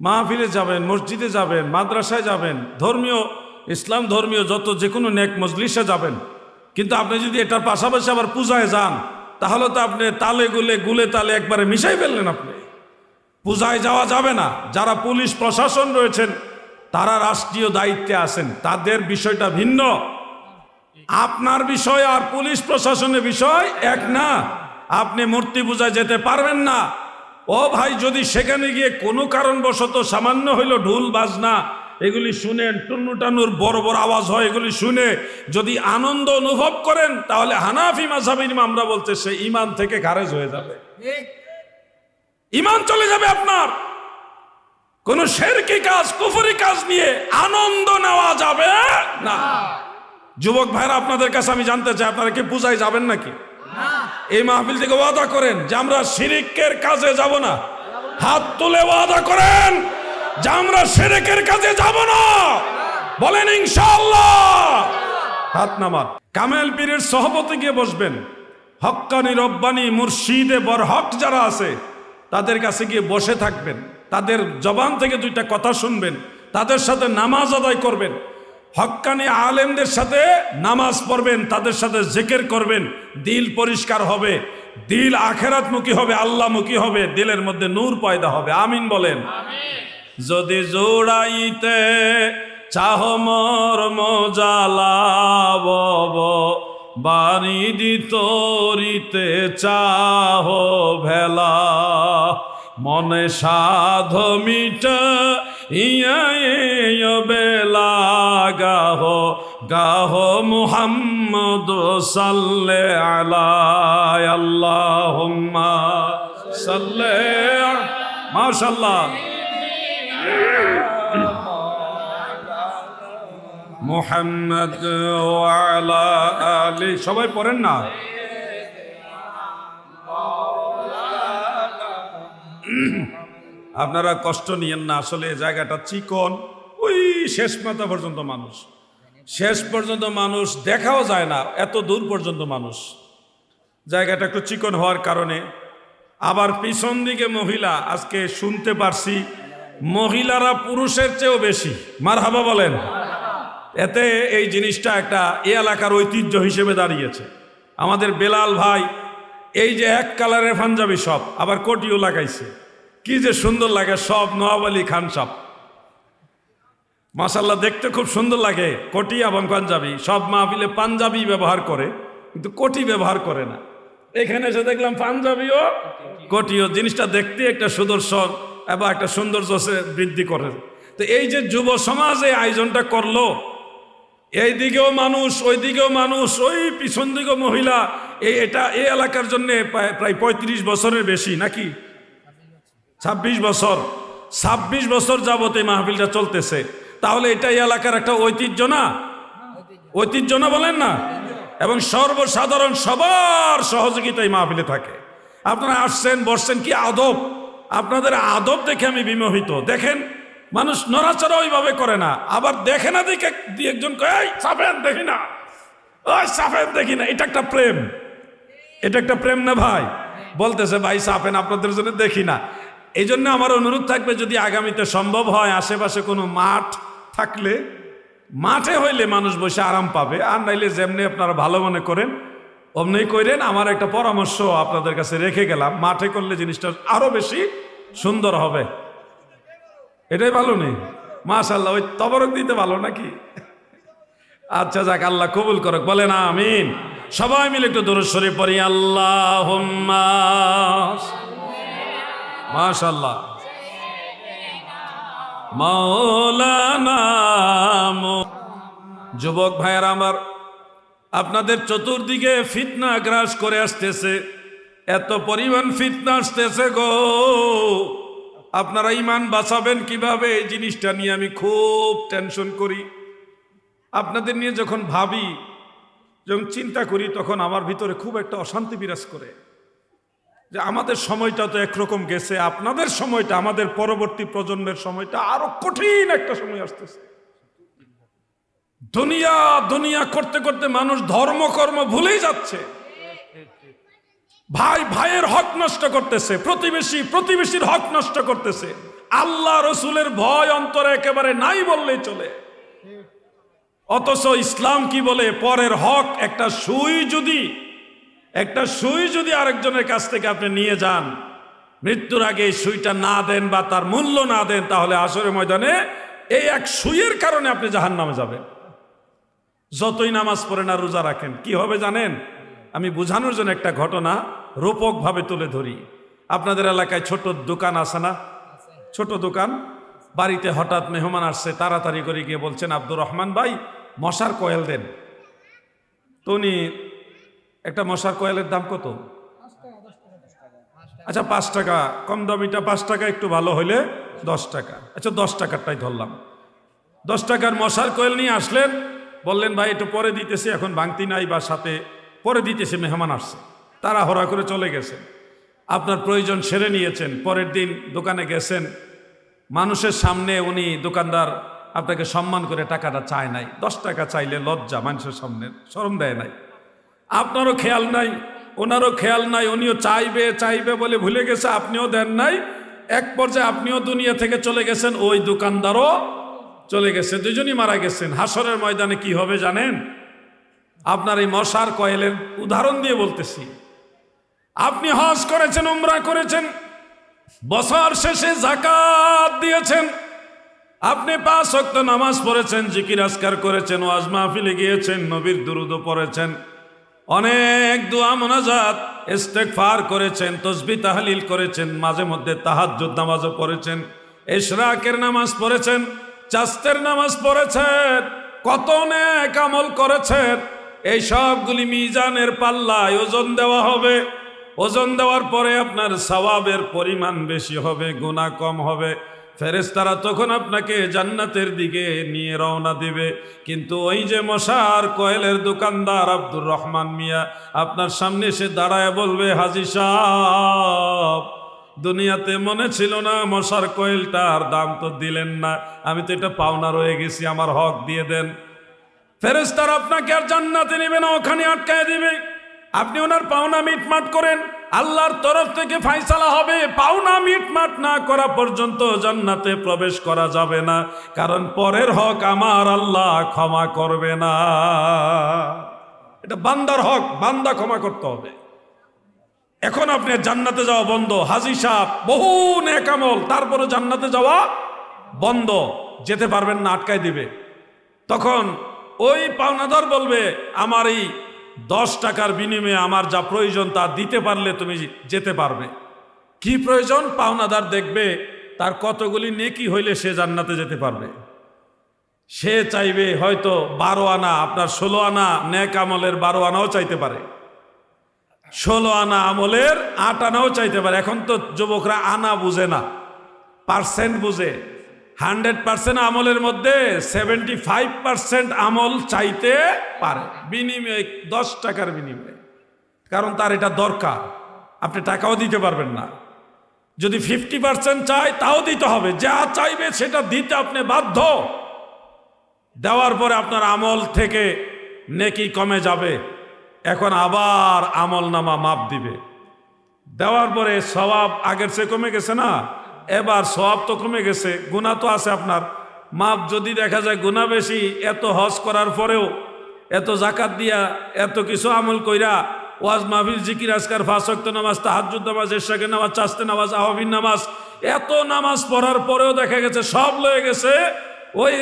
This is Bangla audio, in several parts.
মাহফিলে যাবেন, মসজিদে যাবেন, মাদ্রাসায় যাবেন, ধর্মীয়, ইসলাম ধর্মীয় যত যে কোনো নেক মজলিসে যাবেন। কিন্তু আপনি যদি এটার পাশাপাশি আবার পূজায় যান, তাহলে তো আপনি তালে গুলে গুলে তালে একবারে মিশাই ফেললেন আপনি। পূজায় যাওয়া যাবে না। যারা পুলিশ প্রশাসন রয়েছেন, তারা রাষ্ট্রীয় দায়িত্বে আছেন। তাদের বিষয়টা ভিন্ন। আপনার বিষয় আর পুলিশ প্রশাসনের বিষয় এক না। আপনি মূর্তি পূজায় যেতে পারবেন না। ও ভাই যদি সেখানে গিয়ে কোনো কারণবশত সামান্য হইল ঢুল বাজনা এগুলি শুনেন টুন্নু টান্নুর বড় বড় আওয়াজ হয় এগুলি শুনে যদি আনন্দ অনুভব করেন তাহলে হানাফি মাঝাবির আমরা বলতে সে ইমান থেকে খারেজ হয়ে যাবে। ইমান চলে যাবে আপনার। কোন শেরকি কাজ কুফুরি কাজ নিয়ে আনন্দ নেওয়া যাবে না। যুবক ভাইরা আপনাদের কাছে আমি জানতে চাই আপনারা কি পূজায় যাবেন নাকি? এই মাহফিল থেকে ওয়াদা করেন যে আমরা শিরিকের কাজে যাব না। হাত তুলে ওয়াদা করেন যে আমরা শিরিকের কাজে যাব না। বলেন ইনশাআল্লাহ। হাত নামার কামেল পীরের সহবতে গিয়ে বসবেন। হক্কানি রব্বানি মুর্শিদে বর হক যারা আছে, তাদের কাছে গিয়ে বসে থাকবেন। তাদের জবান থেকে দুইটা কথা শুনবেন। তাদের সাথে নামাজ আদায় করবেন। হক্কানি আলেমদের সাথে নামাজ পড়বেন, তাদের সাথে জেকের করবেন, দিল পরিষ্কার হবে, দিল আখেরাতমুখী হবে, আল্লাহমুখী হবে, দিলের মধ্যে নূর পয়দা হবে, আমিন বলেন। যদি জোড়াইতে চাহ মর মজালাব চাহ ভেলা, মনে সাধ মিট ইয়া বেলা গাহ গাহ মুহাম্মদ সাল্লে আলাই আল্লাহ সাল্লে মাশাল্লাহ মোহাম্মদ ওয়ালা আলী, সবাই পড়েন না? আপনারা কষ্ট নিয়েন না, আসলে জায়গাটা চিকন, ওই শেষ মাথা পর্যন্ত মানুষ। শেষ পর্যন্ত মানুষ দেখাও যায় না, এত দূর পর্যন্ত মানুষ। জায়গাটা একটু চিকন হওয়ার কারণে। আবার পিছন দিকে মহিলা, আজকে শুনতে পারছি, মহিলারা পুরুষের চেয়েও বেশি। মার হাবা বলেন। এতে এই জিনিসটা একটা এ এলাকার ঐতিহ্য হিসেবে দাঁড়িয়েছে। আমাদের বেলাল ভাই, এই যে এক কালারের পাঞ্জাবি সব, আবার কোটিও লাগাইছে। কি যে সুন্দর লাগে সব নওয়াব আলী খান সব। মাসাল্লাহ দেখতে খুব সুন্দর লাগে। কোটি এবং পাঞ্জাবি, সব মাহফিলে পাঞ্জাবি ব্যবহার করে, কিন্তু কোটি ব্যবহার করে না। এখানে এসে দেখলাম পাঞ্জাবিও কোটিও, জিনিসটা দেখতে একটা সুদর্শন এবং একটা সৌন্দর্য বৃদ্ধি করে। তো এই যে যুব সমাজ এই আয়োজনটা করল, এই দিকেও মানুষ, ওই দিকেও মানুষ, ওই পিছন দিকেও মহিলা, এই এটা, এই এলাকার জন্য প্রায় পঁয়ত্রিশ বছরের বেশি, নাকি? ছাব্বিশ বছর ছাব্বিশ বছর যাবত এই মাহফিলটা চলতেছে। তাহলে এটা এই এলাকার একটা ঐতিহ্য না? ঐতিহ্য না বলেন না? এবং সর্বসাধারণ সবার সহযোগিতা এই মাহফিলে থাকে। আপনারা আসছেন, বসছেন, কি আদব? আপনাদের আদব দেখে আমি বিমোহিত। দেখেন, মানুষ নড়াচড়া ওইভাবে করে না। আবার দেখে না দেখে একজন কয় সাফেন দেখি না। ওই সাফেন দেখি না। এটা একটা প্রেম। এটা একটা প্রেম না ভাই? বলতেছে, ভাই সাফেন আপনাদের জন্য দেখি না। এই জন্য আমার অনুরোধ থাকবে, যদি আগামীতে সম্ভব হয় আশেপাশে কোনো মাঠ থাকলে, মাঠে হইলে মানুষ বসে আরাম পাবে। আর নাইলে যেমনি আপনারা ভালো মনে করেন, অমনি করেন আমার একটা পরামর্শ আপনাদের কাছে রেখে গেলাম, মাঠে করলে জিনিসটা আরও বেশি সুন্দর হবে। এটাই ভালো নেই? মাশাল্লাহ ওই তবরক দিতে ভালো নাকি? আচ্ছা যাক, আল্লাহ কবুল করক। বলেন, আমিন। সবাই মিলে একটু দূর সরে পড়ি আল্লাহ মাশাল্লাহ মৌলানা মৌ- যুবক ভাইয়ের আমার, আপনাদের চতুর্দিকে ফিতনা গ্রাস করে আসতেছে। এত পরিমাণ ফিতনা আসতেছে গো। আপনারা ইমান বাঁচাবেন কীভাবে? এই জিনিসটা নিয়ে আমি খুব টেনশন করি। আপনাদের নিয়ে যখন ভাবি, যখন চিন্তা করি, তখন আমার ভিতরে খুব একটা অশান্তি বিরাজ করে। যে আমাদের সময়টা তো একরকম গেছে, আপনাদের সময়টা, আমাদের পরবর্তী প্রজন্মের সময়টা আরও কঠিন একটা সময় আসতেছে। দুনিয়া দুনিয়া করতে করতে মানুষ ধর্মকর্ম ভুলেই যাচ্ছে। ভাই, ভাইয়ের হক নষ্ট করতেছে, প্রতিবেশী, প্রতিবেশীর হক নষ্ট করতেছে। আল্লাহ রসুলের ভয় অন্তরে একেবারে নাই বললেই চলে। অথচ ইসলাম কি বলে? পরের হক, একটা সুই যদি একটা সুই যদি আরেকজনের কাছ থেকে আপনি নিয়ে যান, মৃত্যুর আগে এই সুইটা না দেন বা তার মূল্য না দেন, তাহলে আসরে ময়দানে এই এক সুইয়ের কারণে আপনি জাহান নামে যাবেন। যতই নামাজ পড়েন আর রোজা রাখেন। কি হবে জানেন? আমি বোঝানোর জন্য একটা ঘটনা রূপকভাবে তুলে ধরি। আপনাদের এলাকায় ছোট দোকান আছে না? ছোট দোকান। বাড়িতে হঠাৎ মেহমান আসছে, তাড়াতাড়ি করে গিয়ে বলছেন, আব্দুর রহমান ভাই, মশার কয়েল দেন। তো উনি একটা মশার কয়েলের দাম কত? আচ্ছা পাঁচ টাকা। কম দামিটা পাঁচ টাকা, একটু ভালো হইলে দশ টাকা। আচ্ছা দশ টাকারটাই ধরলাম। দশ টাকার মশার কয়েল নিয়ে আসলেন, বললেন, ভাই, একটু পরে দিতেছে, এখন ভাঙতি নাই বা সাথে পরে দিতেছে, মেহমান আসছে। তারা হরা করে চলে গেছেন। আপনার প্রয়োজন সেরে নিয়েছেন। পরের দিন দোকানে গেছেন। মানুষের সামনে উনি দোকানদার, আপনাকে সম্মান করে টাকাটা চায় নাই। দশ টাকা চাইলে লজ্জা মানুষের সামনে, শরম দেয় নাই। আপনারও খেয়াল নাই, ওনারও খেয়াল নাই, উনিও চাইবে চাইবে বলে ভুলে গেছে, আপনিও দেন নাই। এক পর্যায়ে আপনিও দুনিয়া থেকে চলে গেছেন, ওই দোকানদারও চলে গেছে, দুজনই মারা গেছেন। হাসরের ময়দানে কি হবে জানেন? আপনার এই মশার কয়েলের উদাহরণ দিয়ে বলতেছি। আপনি হজ করেছেন, উমরা করেছেন, বছর শেষে জাকাত দিয়েছেন। আপনি পাঁচ অক্ত নামাজ পড়েছেন, জিকির আসকার করেছেন, ওয়াজ মাহফিলে গিয়েছেন, নবীর দুরুদ পড়েছেন। অনেক দোয়া মোনাজাত ইস্তেগফার করেছেন তসবি তাহলিল করেছেন, মাঝে মধ্যে তাহাজ্জুদ নামাজও পড়েছেন, ইশরাকের নামাজ পড়েছেন, চাস্তের নামাজ পড়েছেন, কত নেক আমল করেছেন। এই সবগুলি মিজানের পাল্লায় ওজন দেওয়া হবে। ওজন দেওয়ার পরে আপনার সওয়াবের পরিমাণ বেশি হবে গুণা কম হবে। ফেরেস্তারা তখন আপনাকে জান্নাতের দিকে নিয়ে রওনা দিবে। কিন্তু ওই যে মশার কয়েলের দোকানদার আব্দুর রহমান মিয়া আপনার সামনে এসে দাঁড়ায় বলবে, হাজি সাহ দুনিয়াতে মনে ছিল না মশার কয়েলটার দাম তো দিলেন না। আমি তো এটা পাওনা রয়ে গেছি, আমার হক দিয়ে দেন। ফেরেস্তার আপনাকে আর জান্নাতে নেবে না, ওখানে আটকায় দিবে। আপনি ওনার পাওনা মিটমাট করেন। আল্লাহর তরফ থেকে ফাইসালা হবে, পাওনা মিটমাট না করা পর্যন্ত জান্নাতে প্রবেশ করা যাবে না। কারণ পরের হক আমার আল্লাহ ক্ষমা করবে না। এটা বান্দার হক, বান্দা ক্ষমা করতে হবে। এখন আপনি জান্নাতে যাওয়া বন্ধ, হাজি সাহ বহু নেকামল তারপরে জান্নাতে যাওয়া বন্ধ, যেতে পারবেন না, আটকায় দিবে। তখন ওই পাওনাদার বলবে, আমার এই দশ টাকার বিনিময়ে আমার যা প্রয়োজন তা দিতে পারলে তুমি যেতে পারবে। কি প্রয়োজন? পাওনাদার দেখবে, তার কতগুলি নেকি হইলে সে জান্নাতে যেতে পারবে। সে চাইবে হয়তো বারো আনা, আপনার ষোলো আনা নেক আমলের বারো আনাও চাইতে পারে। ষোলো আনা আমলের আট আনাও চাইতে পারে। এখন তো যুবকরা আনা বুঝে না, পার্সেন্ট বুঝে। হান্ড্রেড পার্সেন্ট আমলের মধ্যে সেভেন্টি ফাইভ পার্সেন্ট আমল চাইতে পারে। বিনিময়ে দশ টাকার বিনিময়ে। কারণ তার এটা দরকার। আপনি টাকাও দিতে পারবেন না। যদি ফিফটি পার্সেন্ট চাই তাও দিতে হবে। যা চাইবে সেটা দিতে আপনি বাধ্য। দেওয়ার পরে আপনার আমল থেকে নেকি কমে যাবে। এখন আবার আমল নামা মাপ দিবে। দেওয়ার পরে স্বভাব আগের চেয়ে কমে গেছে না? এবার সব তো কমে গেছে গুণা তো আছে আপনার। মাপ যদি দেখা যায় গুণা বেশি, এত হজ করার পরেও এত জাকাত দিয়া এত কিছু আমল কইরা ওয়াজ মাহফিল, জিকির, আজকার ফাঁসক্ত নামাজ তাহাজুদ নামাজ, এরশাকের নামাজ, চাস্তে নামাজ আহবিন নামাজ, এত নামাজ পড়ার পরেও দেখা গেছে সব লয়ে গেছে। ওই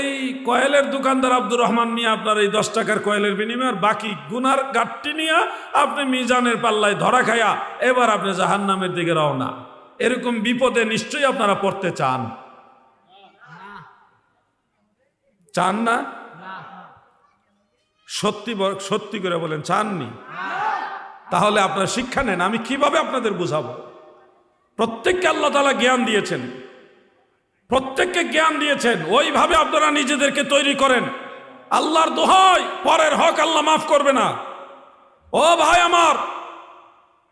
কয়েলের দোকানদার আব্দুর রহমান নিয়ে আপনার এই দশ টাকার কয়েলের বিনিময়ে আর বাকি গুনার গাঠটি নিয়ে আপনি মিজানের পাল্লায় ধরা খায়া এবার আপনি জাহান্নামের দিকে রওনা। এরকম বিপদে নিশ্চয়ই আপনারা পড়তে চান। চান না? সত্যি সত্যি করে বলেন, চাননি? তাহলে আপনারা শিক্ষা নেন, আমি কীভাবে আপনাদের বুঝাবো? প্রত্যেককে আল্লাহ তালা জ্ঞান দিয়েছেন। প্রত্যেককে জ্ঞান দিয়েছেন, ওইভাবে আপনারা নিজেদেরকে তৈরি করেন। আল্লাহর দোহাই, পরের হক আল্লাহ মাফ করবে না। ও ভাই আমার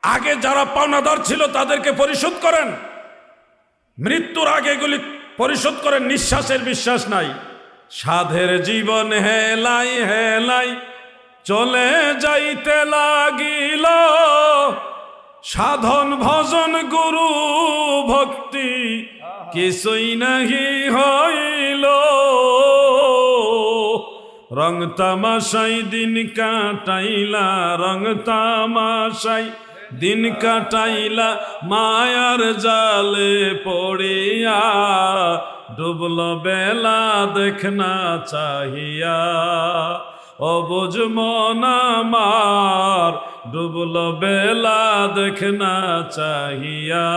আগে যারা পাওনাদার ছিল তাদেরকে পরিশোধ করেন। মৃত্যুর আগে এগুলি পরিশোধ করেন, নিঃশ্বাসের বিশ্বাস নাই। সাধের জীবন হেলাই হেলাই চলে যাইতে লাগিল। সাধন ভজন, গুরু ভক্তি কিছুই নাহি হইল। রং তামাশাই, দিন কাটাইলা, রং তামাশাই দিন কাটাইলা মায়ার জালে পড়িয়া, ডুবল বেলা দেখনা চাহিয়া। অবুজ মনামার ডুবল বেলা দেখনা চাহিয়া।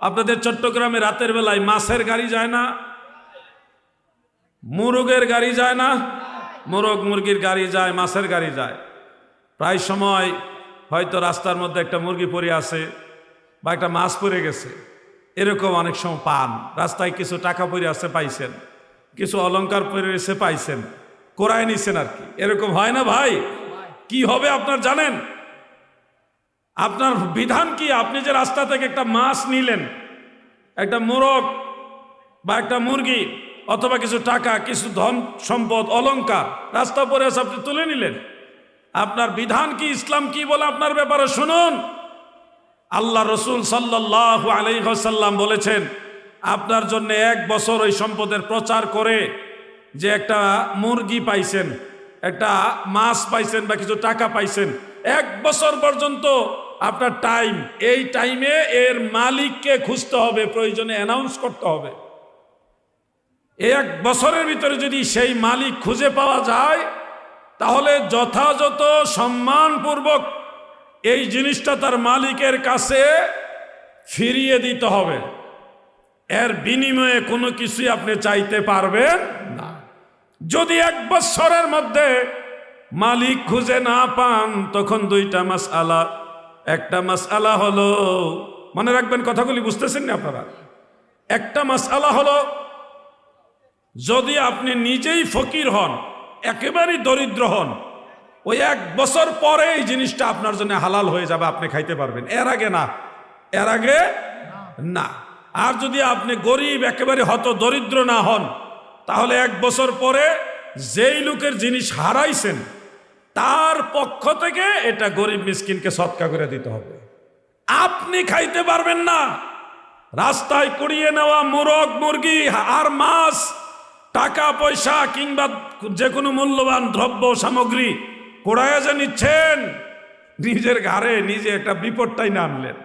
আপনাদের চট্টগ্রামে রাতের বেলায় মাছের গাড়ি যায় না? মুরগের গাড়ি যায় না? মোরগ মুরগির গাড়ি যায়, মাছের গাড়ি যায়। প্রায় সময় হয়তো রাস্তার মধ্যে একটা মুরগি পড়ে আছে বা একটা মাছ পড়ে গেছে। এরকম অনেক সময় পান। রাস্তায় কিছু টাকা পড়ে আছে পাইছেন। কিছু অলংকার পড়ে এসে পাইছেন। কোরায় নিছেন আর কি। এরকম হয় না ভাই? কি হবে আপনার জানেন? আপনার বিধান কি? আপনি যে রাস্তা থেকে একটা মাছ নিলেন, একটা মোরগ বা একটা মুরগি অথবা কিছু টাকা, কিছু ধন সম্পদ অলঙ্কার রাস্তা পরে আপনি তুলে নিলেন। আপনার বিধান কি, ইসলাম কি বলে আপনার ব্যাপারে শুনুন। আল্লাহ রসুল সাল্লাহ আলাইসাল্লাম বলেছেন, আপনার জন্য এক বছর ওই সম্পদের প্রচার করে যে একটা মুরগি পাইছেন, একটা মাছ পাইছেন বা কিছু টাকা পাইছেন, এক বছর পর্যন্ত আপনার টাইম, এই টাইমে এর মালিককে খুঁজতে হবে, প্রয়োজনে অ্যানাউন্স করতে হবে। এক বছরের ভিতরে যদি সেই মালিক খুঁজে পাওয়া যায় তাহলে যথাযথ সম্মানপূর্বক এই জিনিসটা তার মালিকের কাছে ফিরিয়ে দিতে হবে। এর বিনিময়ে কোনো কিছুই আপনি চাইতে পারবেন না। যদি এক বছরের মধ্যে মালিক খুঁজে না পান, তখন দুইটা মাস আলা একটা মাস আলা হলো, মনে রাখবেন কথাগুলি বুঝতেছেন না আপনারা? একটা মাস আলা হলো, যদি আপনি নিজেই ফকির হন একেবারেই দরিদ্র হন। ওই এক বছর পরে এই জিনিসটা আপনার জন্য হালাল হয়ে যাবে, আপনি খাইতে পারবেন। এর আগে না। এর আগে না। আর যদি আপনি গরিব, একেবারে হত দরিদ্র না হন, তাহলে এক বছর পরে যেই লোকের জিনিস হারাইছেন, তার পক্ষ থেকে এটা গরিব মিসকিনকে সৎকা করে দিতে হবে। আপনি খাইতে পারবেন না। রাস্তায় কুড়িয়ে নেওয়া মোরগ, মুরগি, আর মাছ টাকা, পয়সা কিংবা যে কোনো মূল্যবান দ্রব্য, সামগ্রী কোড়ায় যে নিচ্ছেন, নিজের ঘাড়ে নিজে একটা বিপদটাই নামলেন।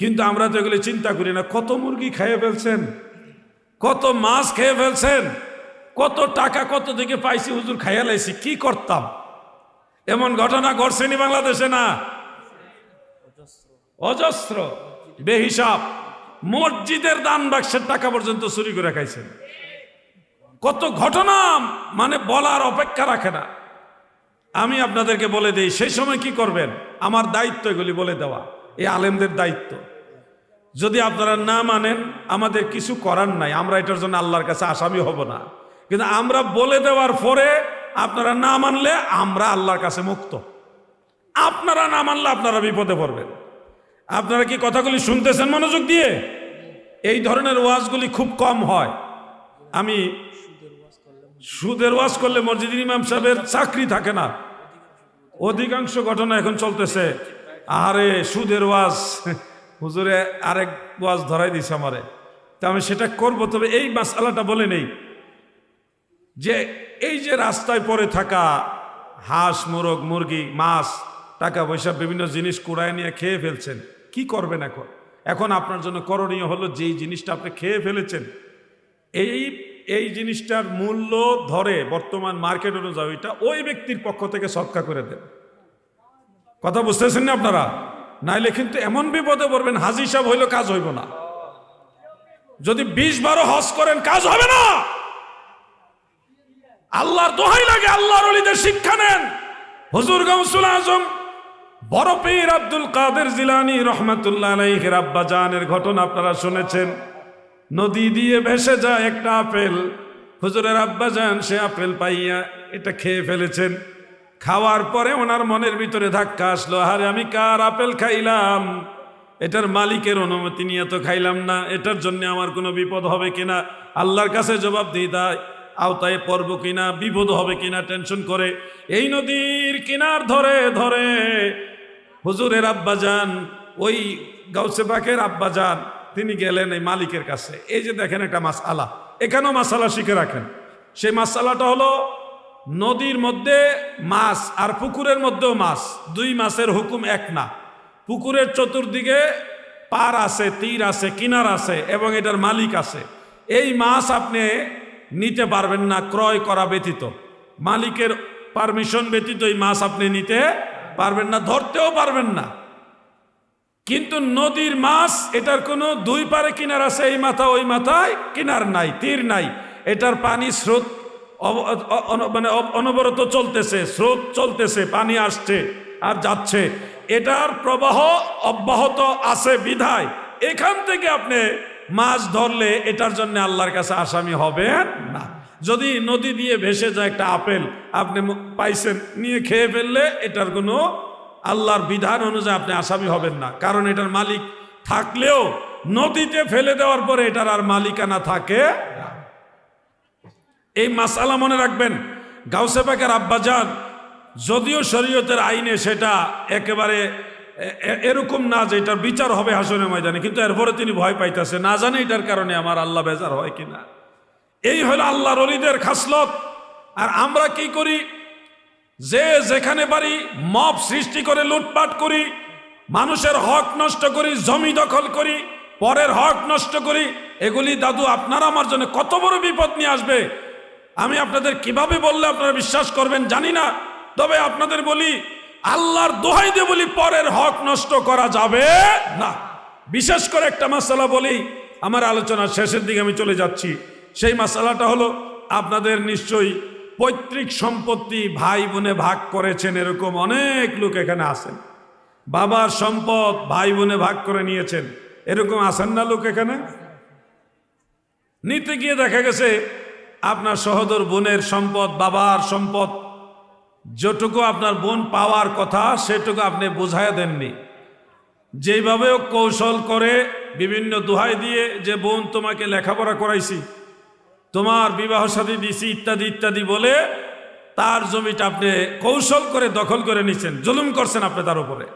কিন্তু আমরা তো চিন্তা করি না, কত মুরগি খেয়ে ফেলছেন, কত মাছ খেয়ে ফেলছেন, কত টাকা কত দিকে পাইছি, হুজুর খাইয়া লাইছি, কি করতাম? এমন ঘটনা ঘটছেনি বাংলাদেশে না? অজস্র, বেহিসাব, মসজিদের দান বাক্সের টাকা পর্যন্ত চুরি করে খাইছেন। কত ঘটনা মানে বলার অপেক্ষা রাখে না। আমি আপনাদেরকে বলে দিই, সেই সময় কি করবেন? আমার দায়িত্ব এগুলি বলে দেওয়া, এই আলেমদের দায়িত্ব। যদি আপনারা না মানেন, আমাদের কিছু করার নাই, আমরা এটার জন্য আল্লাহর কাছে আসামি হব না। কিন্তু আমরা বলে দেওয়ার পরে আপনারা না মানলে আমরা আল্লাহর কাছে মুক্ত। আপনারা না মানলে আপনারা বিপদে পড়বেন। আপনারা কি কথাগুলি শুনতেছেন মনোযোগ দিয়ে? এই ধরনের ওয়াজগুলি খুব কম হয়। আমি সুদের ওয়াজ করলে মসজিদ ইমাম সাহেবের চাকরি থাকে না। অধিকাংশ ঘটনা এখন চলতেছে। আরে, সুদের ওয়াজ। হুজুরে আরেক ওয়াজ ধরাই দিছে আমারে। তা আমি সেটা করব, তবে এই মাসালাটা বলে নেই। যে এই যে রাস্তায় পড়ে থাকা হাঁস, মোরগ, মুরগি, মাছ, টাকা পয়সা, বিভিন্ন জিনিস কুড়ায় নিয়ে খেয়ে ফেলছেন, কি করবেন এখন? এখন আপনার জন্য করণীয় হলো যেই জিনিসটা আপনি খেয়ে ফেলেছেন, এই এই জিনিসটার মূল্য ধরে বর্তমান মার্কেট অনুযায়ী ওইটা ওই ব্যক্তির পক্ষ থেকে সৎকা করে দেন কথা বুঝতেছেন না আপনারা? নাইলে কিন্তু এমন বিপদে পড়বেন, হাজি সাহেব হইলে কাজ হইব না। যদি বিশ বারো হজ করেন, কাজ হবে না। আল্লাহর দোহাই লাগে, আল্লাহর অলিদের শিক্ষা নেন। হুজুর গাউসুল আজম, বড় পীর আব্দুল কাদের জিলানি রহমাতুল্লাহ আব্বা জানের ঘটনা আপনারা শুনেছেন। নদী দিয়ে ভেসে যায় একটা আপেল। হুজুরের আব্বা যান, সে আপেল পাইয়া এটা খেয়ে ফেলেছেন। খাওয়ার পরে ওনার মনের ভিতরে ধাক্কা আসলো আরে আমি কার আপেল খাইলাম? এটার মালিকের অনুমতি নিয়ে তো খাইলাম না, এটার জন্য আমার কোনো বিপদ হবে কিনা? আল্লাহর কাছে জবাব দিই তাই আওতায় পড়ব কিনা, বিপদ হবে কিনা, টেনশন করে। এই নদীর কিনার ধরে ধরে হুজুরের আব্বা যান, ওই গাউসে পাকের আব্বা যান তিনি গেলেন এই মালিকের কাছে। এই যে দেখেন একটা মাসালা। এখানেও মাসালা শিখে রাখেন। সেই মাসালাটা হলো নদীর মধ্যে মাছ আর পুকুরের মধ্যেও মাছ। দুই মাছের হুকুম এক না। পুকুরের চতুর্দিকে পার আছে, তীর আছে, কিনার আছে এবং এটার মালিক আছে। এই মাছ আপনি নিতে পারবেন না, ক্রয় করা ব্যতীত। মালিকের পারমিশন ব্যতীত এই মাছ আপনি নিতে পারবেন না, ধরতেও পারবেন না। কিন্তু নদীর মাছ, এটার কোনো দুই পারে কিনার আছে, এই মাথা, ওই মাথায় কিনার নাই, তীর নাই। এটার পানি স্রোত মানে অনবরত চলতেছে, স্রোত চলতেছে, পানি আসছে আর যাচ্ছে। এটার প্রবাহ অব্যাহত আছে বিধায়। এখান থেকে আপনি মাছ ধরলে এটার জন্য আল্লাহর কাছে আসামি হবেন না। যদি নদী দিয়ে ভেসে যায় একটা আপেল, আপনি পাইছেন, নিয়ে খেয়ে ফেললে এটার কোনো আল্লাহর বিধান অনুযায়ী আপনি আসামি হবেন না। কারণ এটার মালিক থাকলেও নদীতে ফেলে দেওয়ার পরে এটার আর মালিকানা থাকে। এই মাসালা মনে রাখবেন, গাউসে পাকের আব্বাজান যদিও শরীয়তের আইনে সেটা একেবারে এরকম না যে এটার বিচার হবে হাসনের ময়দানে, কিন্তু এরপরে তিনি ভয় পাইতেছে, না জানে এটার কারণে আমার আল্লাহ বেজার হয় কিনা। এই হলো আল্লাহর অলিদের খাসলত। আর আমরা কি করি? যে যেখানে পারি মব সৃষ্টি করে লুটপাট করি, মানুষের হক নষ্ট করি, জমি দখল করি, পরের হক নষ্ট করি, এগুলি দাদু আপনারা আমার জন্য কত বড় বিপদ নিয়ে আসবে? আমি আপনাদের কীভাবে বললে আপনারা বিশ্বাস করবেন জানি না। তবে আপনাদের বলি, আল্লাহর দোহাই দিয়ে বলি, পরের হক নষ্ট করা যাবে না। বিশেষ করে একটা মাসালা বলি, আমার আলোচনার শেষের দিকে আমি চলে যাচ্ছি। সেই মাসালাটা হলো, আপনাদের নিশ্চয়ই পৈতৃক সম্পত্তি ভাই বোনে ভাগ করেছেন এরকম অনেক লোক এখানে আছেন। বাবার সম্পদ ভাই বোনে ভাগ করে নিয়েছেন। এরকম আছেন না লোক এখানে? নিতে গিয়ে দেখা গেছে আপনার সহদর বোনের সম্পদ, বাবার সম্পদ, যেটুকু আপনার বোন পাওয়ার কথা সেটুকু আপনি বোঝায় দেননি। যেইভাবে ও কৌশল করে বিভিন্ন দোহাই দিয়ে যে বোন তোমাকে লেখাপড়া করাইছি তোমার বিবাহ সাথী দিছি, ইত্যাদি ইত্যাদি বলে তার জমিটা আপনি কৌশল করে দখল করে নিচ্ছেন জুলুম করছেন আপনি তার উপরে।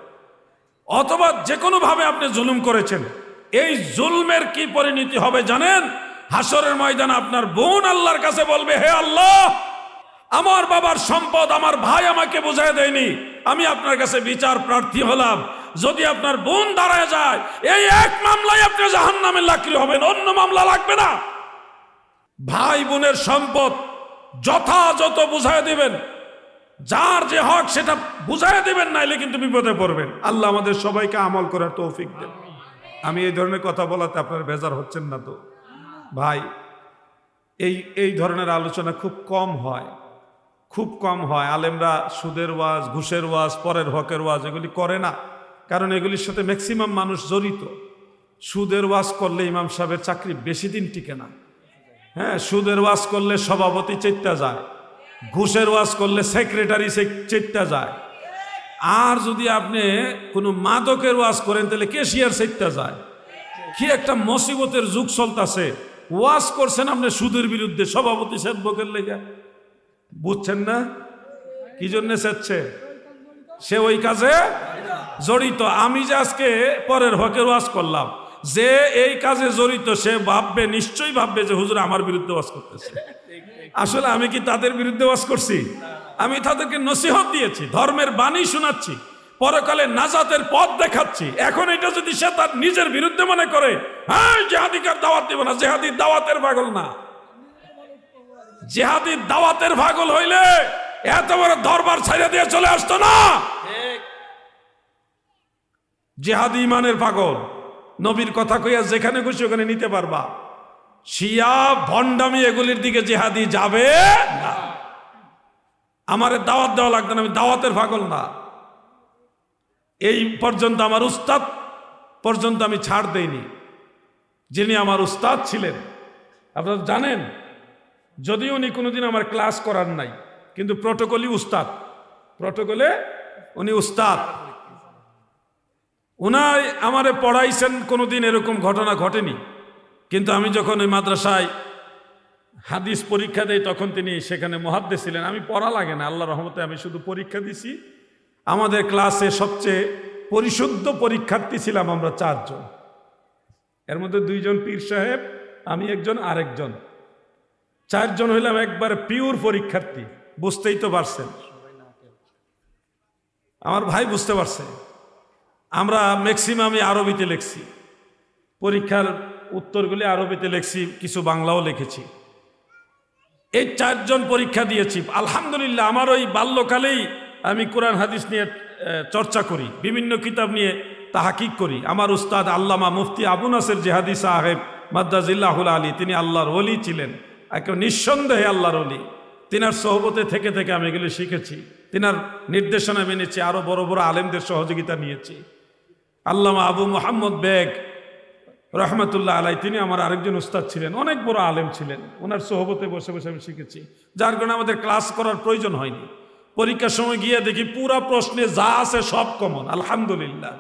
অথবা যে কোনোভাবে আপনি জুলুম করেছেন, এই জুলমের কি পরিণতি হবে জানেন? হাসরের ময়দান আপনার বোন আল্লাহর কাছে বলবে, হে আল্লাহ, আমার বাবার সম্পদ আমার ভাই আমাকে বোঝায় দেয়নি, আমি আপনার কাছে বিচার প্রার্থী হলাম। যদি আপনার বোন দাঁড়ায় যায়, এই এক মামলায় আপনি জাহান নামে লাকড়ি হবেন, অন্য মামলা লাগবে না। ভাই বোনের সম্পদ যথাযথ বুঝায় দিবেন। যার যে হক সেটা বুঝাই দিবেন, নাইলে কিন্তু বিপদে পড়বেন। আল্লাহ আমাদের সবাইকে আমল করার তৌফিক দেন। আমি এই ধরনের কথা বলাতে আপনার বেজার হচ্ছেন না তো? ভাই, এই এই ধরনের আলোচনা খুব কম হয়। খুব কম হয়। আলেমরা সুদের ওয়াজ, ঘুষের ওয়াজ, পরের হকের ওয়াজ এগুলি করে না। কারণ এগুলির সাথে ম্যাক্সিমাম মানুষ জড়িত। সুদের ওয়াজ করলে ইমাম সাহেবের চাকরি বেশি দিন টিকে না। হ্যাঁ সুদের ওয়াজ করলে সভাপতি চেত্যা যায়, ঘুষের ওয়াজ করলে সেক্রেটারি চেত্যা যায়। আর যদি আপনি কোনো মাদকের ওয়াজ করেন, তাহলে কেশিয়ার চেত্যা যায়। কি একটা মসিবতের যুগ চলতেছে। ওয়াজ করছেন আপনি সুদের বিরুদ্ধে, সভাপতি সেদবকের লেগে। বুঝছেন না? কি জন্য সেচ্ছে সে ওই কাজে জড়িত। আমি যে আজকে পরের হকের ওয়াজ করলাম। যে এই কাজে জড়িত সে ভাববে নিশ্চয়ই ভাববে যে হুজুর আমার বিরুদ্ধে ওয়াজ করতেছে। আসলে আমি কি তাদের বিরুদ্ধে ওয়াজ করছি? আমি তাদেরকে নসিহত দিয়েছি ধর্মের বাণী শোনাচ্ছি পরকালে নাজাতের পথ দেখাচ্ছি। এখন এটা যদি সে তার নিজের বিরুদ্ধে মনে করে হ্যাঁ জেহাদিকার দাওয়াত দিব না জেহাদির দাওয়াতের পাগল না। জেহাদির দাওয়াতের পাগল হইলে এত বড় দরবার ছাইড়া দিয়ে চলে আসতো না। জেহাদি ইমানের পাগল। নবীর কথা কইয়া যেখানে খুশি ওখানে নিতে পারবা। শিয়া, ভণ্ডামি এগুলির দিকে জেহাদি যাবে না। আমার দাওয়াত দেওয়া লাগবে না, আমি দাওয়াতের পাগল না। এই পর্যন্ত আমার উস্তাদ পর্যন্ত আমি ছাড় দেইনি। যিনি আমার উস্তাদ ছিলেন। আপনারা জানেন, যদিও উনি কোনোদিন আমার ক্লাস করার নাই, কিন্তু প্রটোকলই উস্তাদ। প্রটোকলে উনি উস্তাদ। উনাই আমারে পড়াইছেন, কোনোদিন এরকম ঘটনা ঘটেনি। কিন্তু আমি যখন ওই মাদ্রাসায় হাদিস পরীক্ষা দেই, তখন তিনি সেখানে মহাদ্দে ছিলেন। আমি পড়া লাগে না আল্লাহ রহমতে আমি শুধু পরীক্ষা দিছি। আমাদের ক্লাসে সবচেয়ে পরিশুদ্ধ পরীক্ষার্থী ছিলাম আমরা চারজন। এর মধ্যে দুইজন পীর সাহেব, আমি একজন, আরেকজন। চারজন হইলাম একবার পিওর পরীক্ষার্থী, বুঝতেই তো পারছেন। আমার ভাই বুঝতে পারছে। আমরা ম্যাক্সিমামই আরবিতে লিখছি। পরীক্ষার উত্তরগুলি আরবিতে লিখছি, কিছু বাংলাও লিখেছি। এই চারজন পরীক্ষা দিয়েছি। আলহামদুলিল্লাহ, আমার ওই বাল্যকালেই আমি কোরআন, হাদিস নিয়ে চর্চা করি, বিভিন্ন কিতাব নিয়ে তাহাকিক করি। আমার উস্তাদ আল্লামা মুফতি আবু নাসের জেহাদি সাহেব মাদ্দাজিল্লাহুল আলী, তিনি আল্লাহর অলি ছিলেন। একে নিঃসন্দেহে আল্লাহর অলি তিনার সহবতে থেকে থেকে আমি এগুলি শিখেছি। তিনার নির্দেশনা মেনেছি আরও বড় বড় আলেমদের সহযোগিতা নিয়েছি। আল্লামা আবু মোহাম্মদ বেগ রহমতুল্লাহ আলাই তিনি আমার আরেকজন উস্তাদ ছিলেন অনেক বড় আলেম ছিলেন। ওনার সহবতে বসে বসে আমি শিখেছি। যার কারণে আমাদের ক্লাস করার প্রয়োজন হয়নি। পরীক্ষার সময় গিয়ে দেখি পুরা প্রশ্নে যা আছে সব কমন আলহামদুলিল্লাহ।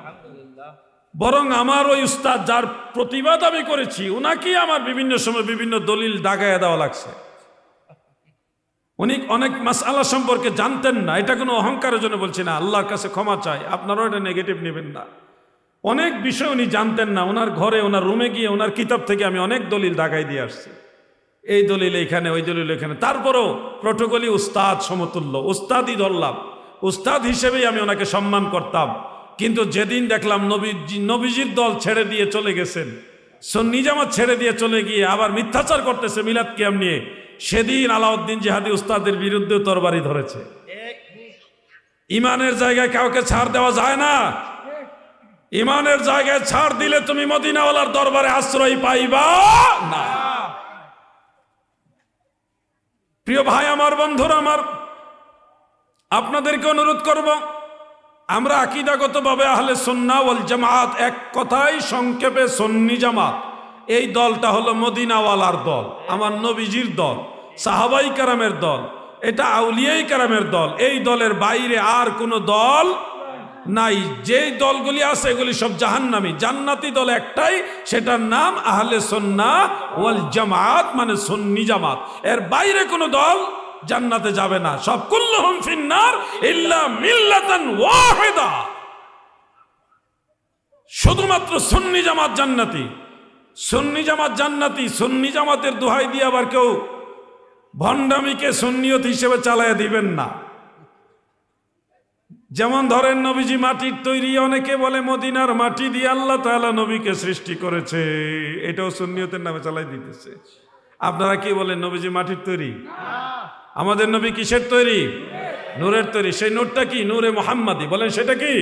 বরং আমার ওই উস্তাদ যার প্রতিবাদ আমি করেছি ওনাকেই আমার বিভিন্ন সময় বিভিন্ন দলিল দাগায় দেওয়া লাগছে। উনি অনেক মাসালা সম্পর্কে জানতেন না এটা কোনো অহংকারের জন্য বলছি না আল্লাহর কাছে ক্ষমা চাই আপনারাও এটা নেগেটিভ নেবেন না। অনেক বিষয় উনি জানতেন না। ওনার ঘরে ওনার রুমে গিয়ে ওনার কিতাব থেকে আমি অনেক দলিল দাগাই দিয়ে আসছি। এই দলিল এখানে ওই দলিল এখানে তারপরও প্রটোকলি উস্তাদ সমতুল্য। উস্তাদই ধরলাম। উস্তাদ হিসেবেই আমি ওনাকে সম্মান করতাম। কিন্তু যেদিন দেখলাম নবীজি নবীজির দল ছেড়ে দিয়ে চলে গেছেন সন্নি জামাত ছেড়ে দিয়ে চলে গিয়ে আবার মিথ্যাচার করতেছে মিলাদ কিয়াম নিয়ে সেদিন আলাউদ্দিন জেহাদি উস্তাদের বিরুদ্ধে তরবারি ধরেছে। ইমানের জায়গায় কাউকে ছাড় দেওয়া যায় না। ইমানের জায়গায় ছাড় দিলে তুমি মদিনাওয়ালার দরবারে আশ্রয় পাইবা? না। প্রিয় ভাই, আমার বন্ধুরা, আমার আপনাদেরকে অনুরোধ করব, আমরা আকিদাগতভাবে আহলে সন্না ওয়াল জামাত এক কথাই সংক্ষেপে সন্নি জামাত। এই দলটা হলো মদিনাওয়ালার দল, আমার নবীজির দল, সাহাবাই কারামের দল, এটা আউলিয়াই কারামের দল। এই দলের বাইরে আর কোনো দল নাই, যেই দলগুলি আছে এগুলি সব জাহান্নামি। জান্নাতি দল একটাই, সেটার নাম আহলে সন্না ওয়াল জামাত মানে সন্নি জামাত। এর বাইরে কোনো দল জান্নাতে যাবে না। সব কুল্লুহুম শুধুমাত্র সুন্নি জামাত জান্নাতি। সুন্নি জামাত জান্নাতি, সুন্নি জামাতের দোহাই দিয়ে আবার কেউ ভণ্ডামিকে সুন্নিয়ত হিসেবে চালাইয়া দিবেন না। যেমন ধরেন নবীজি মাটির তৈরি অনেকে বলে মদিনার মাটি দিয়ে আল্লাহ তাআলা নবীকে সৃষ্টি করেছে। এটাও সুন্নিয়তের নামে চালাই দিতেছে। আপনারা কি বলেন নবীজি মাটির তৈরি? আমাদের নবী কিসের তৈরি? নূরের তৈরি। সেই নূরটা কি? নূরে মোহাম্মদী। বলেন সেটা কি?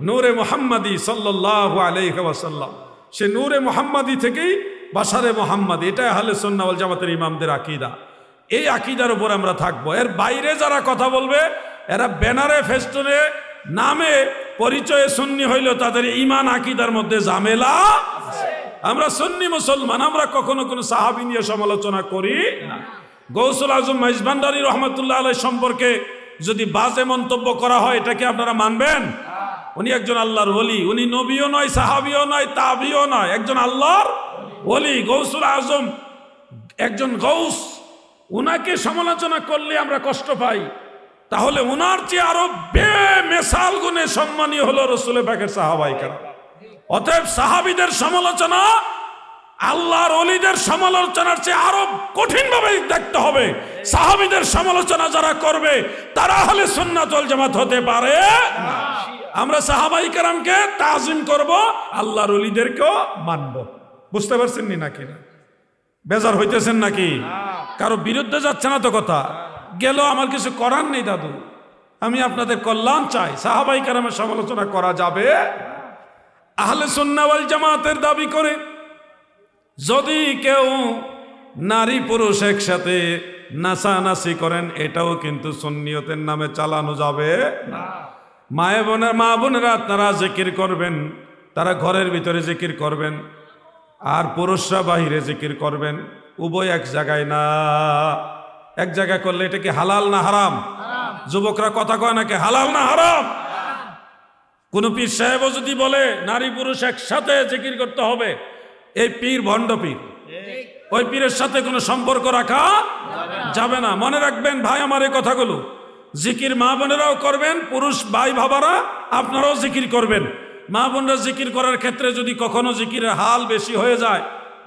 নূরে মোহাম্মদী সাল্লাহ আলাইসাল্লাম সে নূরে মোহাম্মদী থেকেই বাসারে মোহাম্মদ। এটা আহলে সন্নাওয়াল জামাতের ইমামদের আকিদা। এই আকিদার উপর আমরা থাকব। এর বাইরে যারা কথা বলবে এরা ব্যানারে, ফেস্টনে, নামে পরিচয়ে সুন্নি হইল তাদের ইমান আকিদার মধ্যে ঝামেলা আমরা সুন্নি মুসলমান, আমরা কখনো কোনো সাহাবি নিয়ে সমালোচনা করি গৌসুল আজম মাইজবান্ডারি রহমতুল্লাহ আলাই সম্পর্কে যদি বাজে মন্তব্য করা হয় এটাকে আপনারা মানবেন? উনি একজন আল্লাহর ওলি, উনি নবীও নয়, সাহাবিও নয়, তাবিও নয়, একজন আল্লাহর ওলি। গৌসুল আজম একজন গৌস, উনাকে সমালোচনা করলে আমরা কষ্ট পাই। তাহলে ওনার চেয়ে আরও বেমেসাল গুণে সম্মানী হলো রসুলের পাকের সাহাবাইকার। অতএব সাহাবিদের সমালোচনা আল্লাহর অলিদের সমালোচনার চেয়ে আরও কঠিন ভাবে দেখতে হবে। সাহাবিদের সমালোচনা যারা করবে, তারা হলে সুন্নাতল জামাত হতে পারে। আমরা সাহাবাই কারামকে তাজিম করব, আল্লাহর অলিদেরকেও মানব। বুঝতে পারছেন নি নাকি না? বেজার হইতেছেন নাকি? কারও বিরুদ্ধে যাচ্ছে না তো কথা। গেল আমার কিছু করার নেই, দাদু। আমি আপনাদের কল্যাণ চাই। সাহাবাই কারামের সমালোচনা করা যাবে। আহলে সুন্নাওয়াল জামাতের দাবি করে, যদি কেউ নারী পুরুষ একসাথে নাসানাসি করেন, এটাও কিন্তু সুন্নিয়তের নামে চালানো যাবে মায়ে বোনের, মা বোনেরা তারা জিকির করবেন, তারা ঘরের ভিতরে জিকির করবেন, আর পুরুষরা বাহিরে জিকির করবেন। উভয় এক জায়গায় না। এক জায়গায় করলে এটা কি হালাল না হারাম? যুবকরা কথা কয় নাকি হালাল না হারাম? কোন পীর সাহেবও যদি বলে, নারী পুরুষ একসাথে জিকির করতে হবে, এই পীর ভণ্ড পীর। ওই পীরের সাথে কোনো সম্পর্ক রাখা যাবে না। মনে রাখবেন ভাই আমার এই কথাগুলো। জিকির মা বোনেরাও করবেন, পুরুষ ভাই বাবারা আপনারাও জিকির করবেন। মা বোনরা জিকির করার ক্ষেত্রে যদি কখনো জিকিরের হাল বেশি হয়ে যায়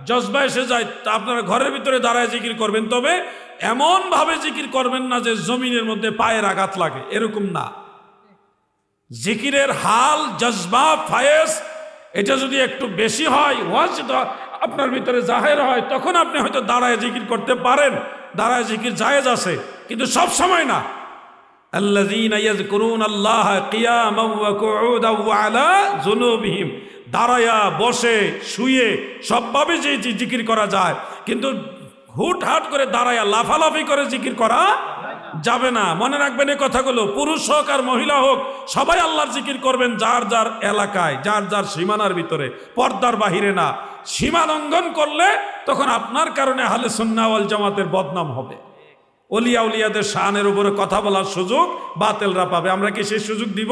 জজবা এসে যায়, তা আপনারা ঘরের ভিতরে দাঁড়ায় জিকির করবেন। তবে এমনভাবে জিকির করবেন না যে জমিনের মধ্যে পায়ের আঘাত লাগে, এরকম না। জিকিরের হাল, জজবা, ফায়েস, এটা যদি একটু বেশি হয়, ওয়াজ আপনার ভিতরে জাহের হয়, তখন আপনি হয়তো দাঁড়ায় জিকির করতে পারেন, দাঁড়ায় জিকির জায়েজ আছে, কিন্তু সব সময় না। দাঁড়ায়া, বসে, শুয়ে, সবভাবে যে জিকির করা যায়, কিন্তু হুট হাট করে দাঁড়ায়া লাফালাফি করে জিকির করা যাবে না। মনে রাখবেন এই কথাগুলো, পুরুষ হোক আর মহিলা হোক, সবাই আল্লাহর জিকির করবেন যার যার এলাকায়, যার যার সীমানার ভিতরে, পর্দার বাহিরে না। সীমা লঙ্ঘন করলে তখন আপনার কারণে হালে সুন্নাওয়াল জামাতের বদনাম হবে। অলিয়া উলিয়াদের শানের উপরে কথা বলার সুযোগ বাতেলরা পাবে। আমরা কি সেই সুযোগ দিব?